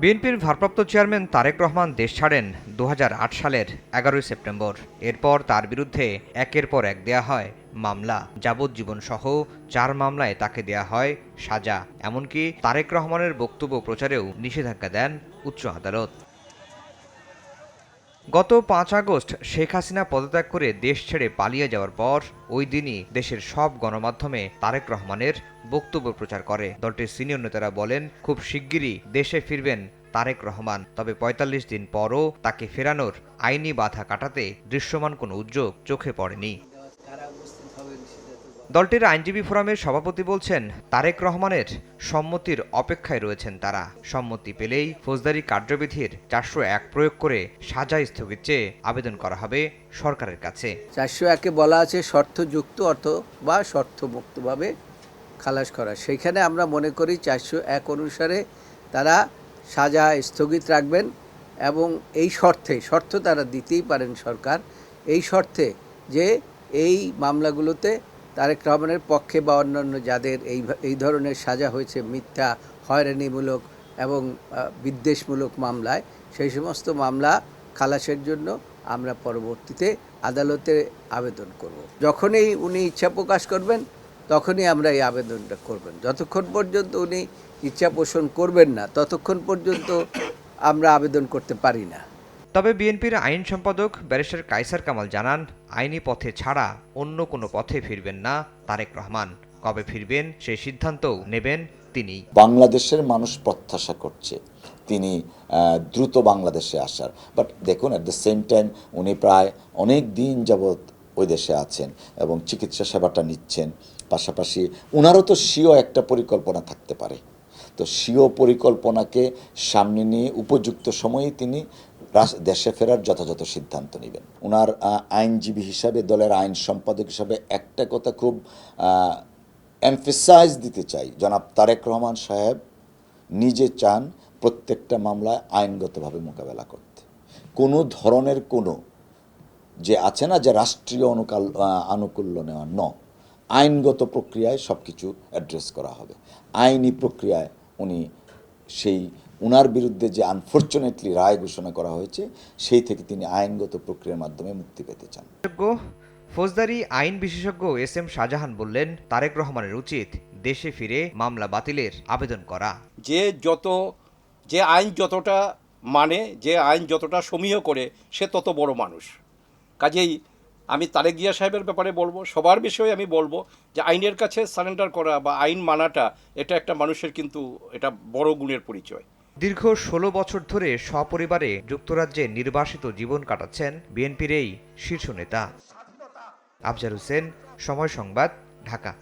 বিএনপির ভারপ্রাপ্ত চেয়ারম্যান তারেক রহমান দেশ ছাড়েন দু হাজার আট সালের এগারোই সেপ্টেম্বর। এরপর তার বিরুদ্ধে একের পর এক দেয়া হয় মামলা। যাবজ্জীবন সহ চার মামলায় তাকে দেয়া হয় সাজা। এমনকি তারেক রহমানের বক্তব্য প্রচারেও নিষেধাজ্ঞা দেন উচ্চ আদালত। গত পাঁচ আগস্ট শেখ হাসিনা পদত্যাগ করে দেশ ছেড়ে পালিয়ে যাওয়ার পর ওই দিনই দেশের সব গণমাধ্যমে তারেক রহমানের বক্তব্য প্রচার করে। দলটির সিনিয়র নেতারা বলেন, খুব শিগগিরই দেশে ফিরবেন তারেক রহমান। তবে ৪৫ দিন পরও তাকে ফেরানোর আইনি বাধা কাটাতে দৃশ্যমান কোনো উদ্যোগ চোখে পড়েনি। দলটির আইনজীবী ফোরামের সভাপতি বলছেন, তারেক রহমানের সম্মতির অপেক্ষায় রয়েছেন তারা। সম্মতি পেলেই ফৌজদারি কার্যবিধির চারশো এক প্রয়োগ করে সাজা স্থগিত চেয়ে আবেদন করা হবে সরকারের কাছে। চারশো একে বলা আছে শর্তযুক্ত অর্থ বা শর্তমুক্তভাবে খালাস করা। সেইখানে আমরা মনে করি চারশো এক অনুসারে তারা সাজা স্থগিত রাখবেন এবং এই শর্তে, শর্ত তারা দিতেই পারেন সরকার, এই শর্তে যে এই মামলাগুলোতে তারেক রহমানের পক্ষে বা অন্যান্য যাদের এই এই ধরনের সাজা হয়েছে, মিথ্যা, হয়রানিমূলক এবং বিদ্বেষমূলক মামলায়, সেই সমস্ত মামলা খালাসের জন্য আমরা পরবর্তীতে আদালতে আবেদন করব। যখনই উনি ইচ্ছা প্রকাশ করবেন, তখনই আমরা এই আবেদনটা করবেন। যতক্ষণ পর্যন্ত উনি ইচ্ছা পোষণ করবেন না, ততক্ষণ পর্যন্ত আমরা আবেদন করতে পারি না। তবে বিএনপির আইন সম্পাদক ব্যারিস্টার কাইসার কামাল জানান, আইনি পথে ছাড়া অন্য কোনো পথে ফিরবেন না তারেক রহমান। কবে ফিরবেন সেই সিদ্ধান্তও নেবেন তিনি বাংলাদেশের মানুষ প্রত্যাশা করছে, তিনি দ্রুত বাংলাদেশে আসার। বাট দেখুন অ্যাট দ্য সেম টাইম উনি প্রায় অনেক দিন যাবৎ ওই দেশে আছেন এবং চিকিৎসা সেবাটা নিচ্ছেন। পাশাপাশি ওনারও তো স্বীয় একটা পরিকল্পনা থাকতে পারে। তো স্বীয় পরিকল্পনাকে সামনে নিয়ে উপযুক্ত সময়ে তিনি দেশে ফেরার যথাযথ সিদ্ধান্ত নেবেন। ওনার আইনজীবী হিসাবে, দলের আইন সম্পাদক হিসাবে একটা কথা খুব এমফেসাইজ দিতে চাই। জনাব তারেক রহমান সাহেব নিজে চান প্রত্যেকটা মামলায় আইনগতভাবে মোকাবেলা করতে। কোনো ধরনের কোনো যে আছে না যে রাষ্ট্রীয় অনুকাল আনুকূল্য নেওয়া, ন, আইনগত প্রক্রিয়ায় সব কিছু অ্যাড্রেস করা হবে। আইনি প্রক্রিয়ায় উনি সেই উনার বিরুদ্ধে যে আনফর্চুনেটলি রায় ঘোষণা করা হয়েছে সেই থেকে তিনি আইনগত প্রক্রিয়ার মাধ্যমে মুক্তি পেতে চান। ফৌজদারি আইন বিশেষজ্ঞ এস এম শাহজাহান বললেন তারেক রহমানের উচিত দেশে ফিরে মামলা বাতিলের আবেদন করা। যে যত যে আইন যতটা মানে যে আইন যতটা সমীহ করে সে তত বড় মানুষ। কাজেই আমি তারেক জিয়া সাহেবের ব্যাপারে বলব, সবার বিষয়ে আমি বলব যে আইনের কাছে সারেন্ডার করা বা আইন মানাটা, এটা একটা মানুষের কিন্তু এটা বড় গুণের পরিচয়। দীর্ঘ ষোলো বছর ধরে সপরিবারে যুক্তরাজ্যে নির্বাসিত জীবন কাটাচ্ছেন বিএনপির এই শীর্ষ নেতা। আফজার হোসেন, সময় সংবাদ, ঢাকা।